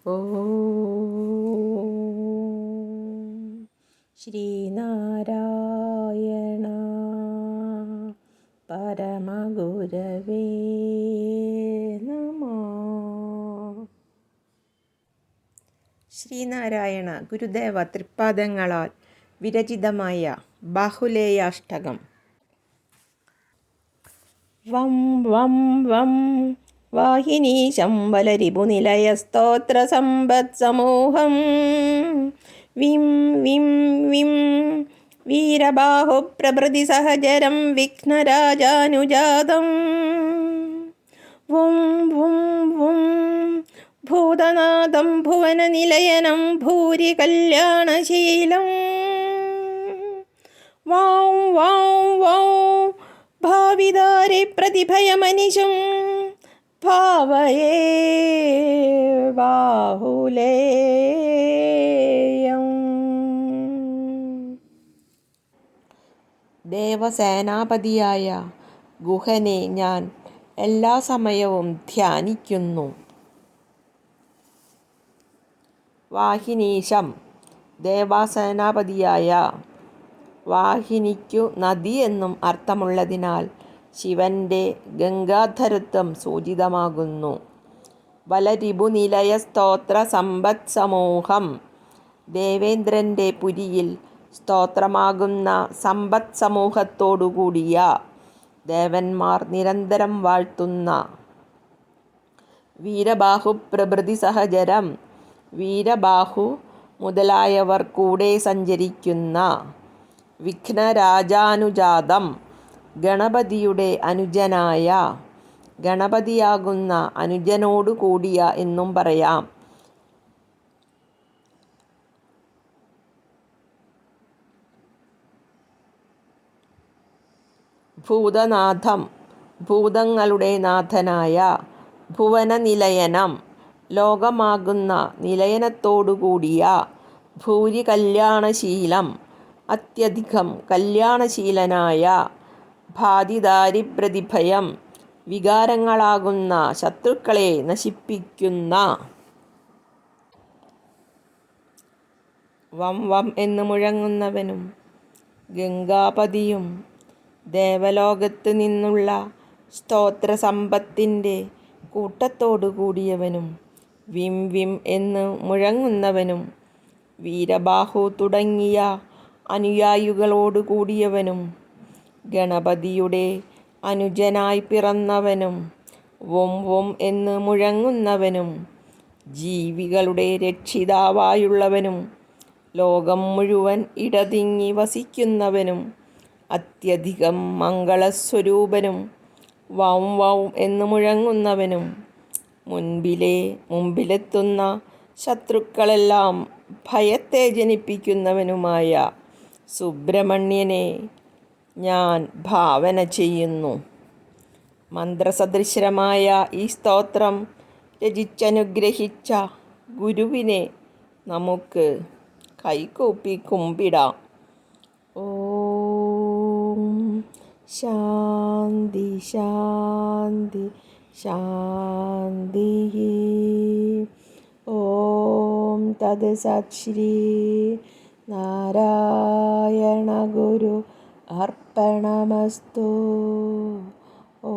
ശ്രീനാരായണ പരമഗുരവേ നമ. ശ്രീനാരായണ ഗുരുദേവ തൃപ്പാദങ്ങളാൽ വിരചിതമായ ബാഹുലേയാഷ്ടകം. വം വം വം വാഹിനീശം വലരിപുനിലയസ്തോത്രസമ്പത്സമൂഹം വിം വിം വിം. വീരബാഹു പ്രഭൃതി സഹചരം വിഘ്നരാജാനുജാതം. വും വും വും. ഭൂതനാഥം ഭുവനനിലയനം ഭൂരി കല്യാണശീലം വാം വാം വാം. ഭാവിതാരി പ്രതിഭയമനിശും. ഭാവയേ ബാഹുലേയം ദേവസേനാപതിയായ ഗുഹനെ ഞാൻ എല്ലാ സമയവും ധ്യാനിക്കുന്നു. വാഹിനീശം ദേവസേനാപതിയായ വാഹിനിക്കു നദി എന്നും അർത്ഥമുള്ളതിനാൽ ശിവന്റെ ഗംഗാധരത്വം സൂചിതമാകുന്നു. വലരിപുനിലയ സ്തോത്ര സമ്പത് സമൂഹം ദേവേന്ദ്രന്റെ പുരിയിൽ സ്തോത്രമാകുന്ന സമ്പത് സമൂഹത്തോടുകൂടിയ ദേവന്മാർ നിരന്തരം വാഴ്ത്തുന്ന വീരബാഹു പ്രഭൃതി സഹചരം വീരബാഹു മുതലായവർ കൂടെ സഞ്ചരിക്കുന്ന വിഘ്നരാജാനുജാതം ഗണപതിയുടെ അനുജനായ ഗണപതിയാകുന്ന അനുജനോടു കൂടിയ എന്നും പറയാം. ഭൂതനാഥം ഭൂതങ്ങളുടെ നാഥനായ ഭുവനനിലയനം ലോകമാകുന്ന നിലയനത്തോടുകൂടിയ ഭൂരി കല്യാണശീലം അത്യധികം കല്യാണശീലനായ ഭാതിദാരിപ്രതിഭയം വികാരങ്ങളാകുന്ന ശത്രുക്കളെ നശിപ്പിക്കുന്ന വം വം എന്ന് മുഴങ്ങുന്നവനും ഗംഗാപതിയും ദേവലോകത്ത് നിന്നുള്ള സ്തോത്രസമ്പത്തിന്റെ കൂട്ടത്തോടു കൂടിയവനും വിം വിം എന്ന് മുഴങ്ങുന്നവനും വീരബാഹു തുടങ്ങിയ അനുയായികളോടു കൂടിയവനും ഗണപതിയുടെ അനുജനായി പിറന്നവനും വൊം വൊം എന്ന് മുഴങ്ങുന്നവനും ജീവികളുടെ രക്ഷിതാവായുള്ളവനും ലോകം മുഴുവൻ ഇടതിങ്ങി വസിക്കുന്നവനും അത്യധികം മംഗളസ്വരൂപനും വൗം വൗം എന്ന് മുഴങ്ങുന്നവനും മുൻപിലെ മുമ്പിലെത്തുന്ന ശത്രുക്കളെല്ലാം ഭയത്തെ ജനിപ്പിക്കുന്നവനുമായ സുബ്രഹ്മണ്യനെ ഞാൻ ഭാവന ചെയ്യുന്നു. മന്ത്രസദൃശ്യമായ ഈ സ്തോത്രം രചിച്ചനുഗ്രഹിച്ച ഗുരുവിനെ നമുക്ക് കൈകൂപ്പി കുമ്പിടാം. ഓം ശാന്തി ശാന്തി ശാന്തി ഓം തത് സത് ശ്രീ നാരായണ ഗുരു അർപ്പണമസ്തു. ഓ